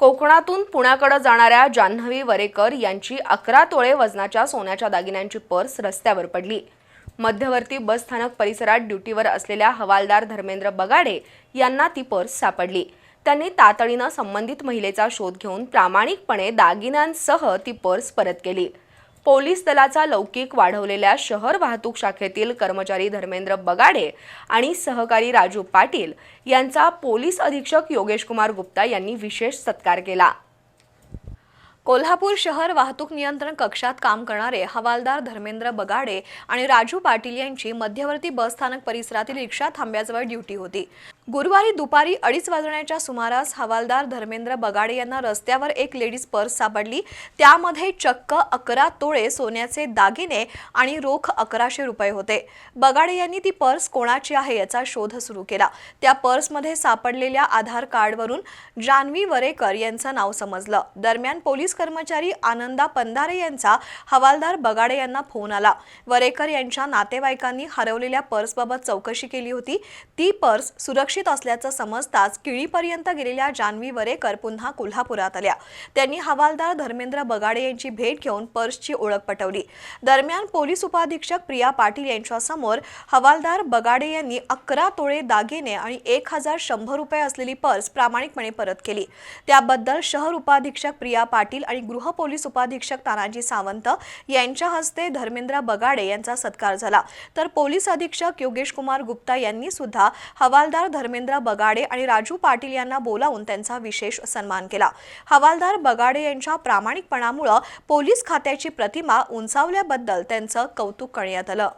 कोकणातून पुण्याकडे जाणाऱ्या जान्हवी वरेकर यांची अकरा तोळे वजनाच्या सोन्याच्या दागिन्यांची पर्स रस्त्यावर पडली. मध्यवर्ती बस स्थानक परिसरात ड्युटीवर असलेल्या हवालदार धर्मेंद्र बगाडे यांना ती पर्स सापडली. त्यांनी तातडीनं संबंधित महिलेचा शोध घेऊन प्रामाणिकपणे दागिन्यांसह ती पर्स परत केली. पोलीस दलाचा लौकिक वाढवलेल्या शहर वाहतूक शाखेतील कर्मचारी धर्मेंद्र बगाडे आणि सहकारी राजू पाटील यांचा पोलीस अधीक्षक योगेश कुमार गुप्ता यांनी विशेष सत्कार केला. कोल्हापूर शहर वाहतूक नियंत्रण कक्षात काम करणारे हवालदार धर्मेंद्र बगाडे आणि राजू पाटील यांची मध्यवर्ती बस स्थानक परिसरातील रिक्षा थांब्याजवळ ड्युटी होती. गुरुवारी दुपारी अडीच वाजण्याच्या सुमारास हवालदार धर्मेंद्र बगाडे यांना रस्त्यावर एक लेडीज पर्स सापडली. त्यामध्ये चक्क अकरा तोळे सोन्याचे दागिने आणि रोख अकराशे रुपये होते. बगाडे यांनी ती पर्स कोणाची आहे याचा शोध सुरू केला. त्या पर्समध्ये सापडलेल्या आधार कार्डवरून जान्हवी वरेकर यांचं नाव समजलं. दरम्यान पोलीस कर्मचारी आनंदा पंधारे यांचा हवालदार बगाडे यांना फोन आला. वरेकर यांच्या नातेवाईकांनी हरवलेल्या पर्सबाबत चौकशी केली होती. ती पर्स सुरक्षित असल्याचं समजताच किळीपर्यंत गेलेल्या जान्हवी वरेकर पुन्हा कोल्हापुरात आल्या. त्यांनी हवालदार धर्मेंद्र बगाडे यांची भेट घेऊन पर्सची ओळख पटवली. दरम्यान पोलीस उपाधीक्षक प्रिया पाटील यांच्यासमोर हवालदार बगाडे यांनी अकरा तोळे दागिने आणि एक हजार शंभर रुपये असलेली पर्स प्रामाणिकपणे परत केली. त्याबद्दल शहर उपाधीक्षक प्रिया पाटील आणि गृह पोलीस उपाधीक्षक तानाजी सावंत यांच्या हस्ते धर्मेंद्र बगाडे यांचा सत्कार झाला. तर पोलीस अधीक्षक योगेश कुमार गुप्ता यांनी सुद्धा हवालदार धर्मेंद्र बगाडे आणि राजू पाटील यांना बोलावून त्यांचा विशेष सन्मान केला. हवालदार बगाडे यांच्या प्रामाणिकपणामुळं पोलीस खात्याची प्रतिमा उंचावल्याबद्दल त्यांचं कौतुक करण्यात आलं.